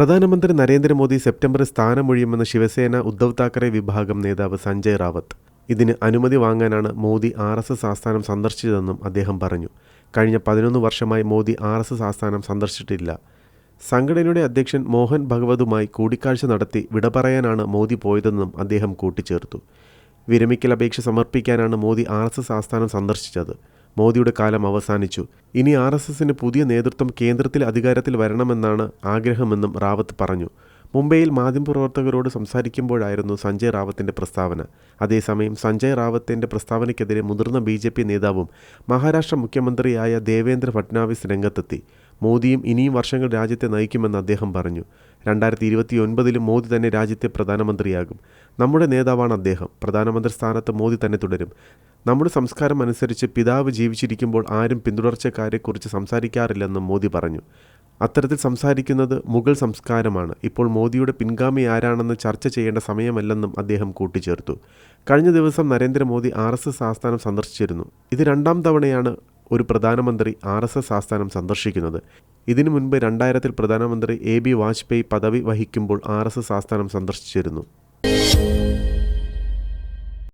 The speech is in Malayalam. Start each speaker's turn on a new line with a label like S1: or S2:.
S1: പ്രധാനമന്ത്രി നരേന്ദ്രമോദി സെപ്റ്റംബറിൽ സ്ഥാനമൊഴിയുമെന്ന് ശിവസേന ഉദ്ധവ് താക്കറെ വിഭാഗം നേതാവ് സഞ്ജയ് റാവത്ത്. ഇതിന് അനുമതി വാങ്ങാനാണ് മോദി ആർ എസ് എസ് ആസ്ഥാനം സന്ദർശിച്ചതെന്നും അദ്ദേഹം പറഞ്ഞു. കഴിഞ്ഞ പതിനൊന്ന് വർഷമായി മോദി ആർ എസ് എസ് ആസ്ഥാനം സന്ദർശിച്ചിട്ടില്ല. സംഘടനയുടെ അധ്യക്ഷൻ മോഹൻ ഭഗവതുമായി കൂടിക്കാഴ്ച നടത്തി വിട പറയാനാണ് മോദി പോയതെന്നും അദ്ദേഹം കൂട്ടിച്ചേർത്തു. വിരമിക്കൽ അപേക്ഷ സമർപ്പിക്കാനാണ് മോദി ആർ എസ് എസ് ആസ്ഥാനം സന്ദർശിച്ചത്. മോദിയുടെ കാലം അവസാനിച്ചു. ഇനി ആർ എസ് എസിന് പുതിയ നേതൃത്വം കേന്ദ്രത്തിൽ അധികാരത്തിൽ വരണമെന്നാണ് ആഗ്രഹമെന്നും റാവത്ത് പറഞ്ഞു. മുംബൈയിൽ മാധ്യമപ്രവർത്തകരോട് സംസാരിക്കുമ്പോഴായിരുന്നു സഞ്ജയ് റാവത്തിന്റെ പ്രസ്താവന. അതേസമയം സഞ്ജയ് റാവത്തിന്റെ പ്രസ്താവനയ്ക്കെതിരെ മുതിർന്ന ബി ജെ പി നേതാവും മഹാരാഷ്ട്ര മുഖ്യമന്ത്രിയായ ദേവേന്ദ്ര ഫട്നാവിസ് രംഗത്തെത്തി. മോദിയും ഇനിയും വർഷങ്ങൾ രാജ്യത്തെ നയിക്കുമെന്ന് അദ്ദേഹം പറഞ്ഞു. രണ്ടായിരത്തി ഇരുപത്തി ഒൻപതിലും മോദി തന്നെ രാജ്യത്തെ പ്രധാനമന്ത്രിയാകും. നമ്മുടെ നേതാവാണ് അദ്ദേഹം. പ്രധാനമന്ത്രി സ്ഥാനത്ത് മോദി തന്നെ തുടരും. നമ്മുടെ സംസ്കാരം അനുസരിച്ച് പിതാവ് ജീവിച്ചിരിക്കുമ്പോൾ ആരും പിന്തുടർച്ചക്കാരെക്കുറിച്ച് സംസാരിക്കാറില്ലെന്ന് മോദി പറഞ്ഞു. അത്തരത്തിൽ സംസാരിക്കുന്നത് മുഗൾ സംസ്കാരമാണ്. ഇപ്പോൾ മോദിയുടെ പിൻഗാമി ആരാണെന്ന് ചർച്ച ചെയ്യേണ്ട സമയമല്ലെന്നും അദ്ദേഹം കൂട്ടിച്ചേർത്തു. കഴിഞ്ഞ ദിവസം നരേന്ദ്രമോദി ആർ എസ് എസ് ആസ്ഥാനം സന്ദർശിച്ചിരുന്നു. ഇത് രണ്ടാം തവണയാണ് ഒരു പ്രധാനമന്ത്രി ആർ എസ് എസ് ആസ്ഥാനം സന്ദർശിക്കുന്നത്. ഇതിനു മുൻപ് രണ്ടായിരത്തിൽ പ്രധാനമന്ത്രി എ ബി വാജ്പേയി പദവി വഹിക്കുമ്പോൾ ആർ എസ് എസ് ആസ്ഥാനം സന്ദർശിച്ചിരുന്നു.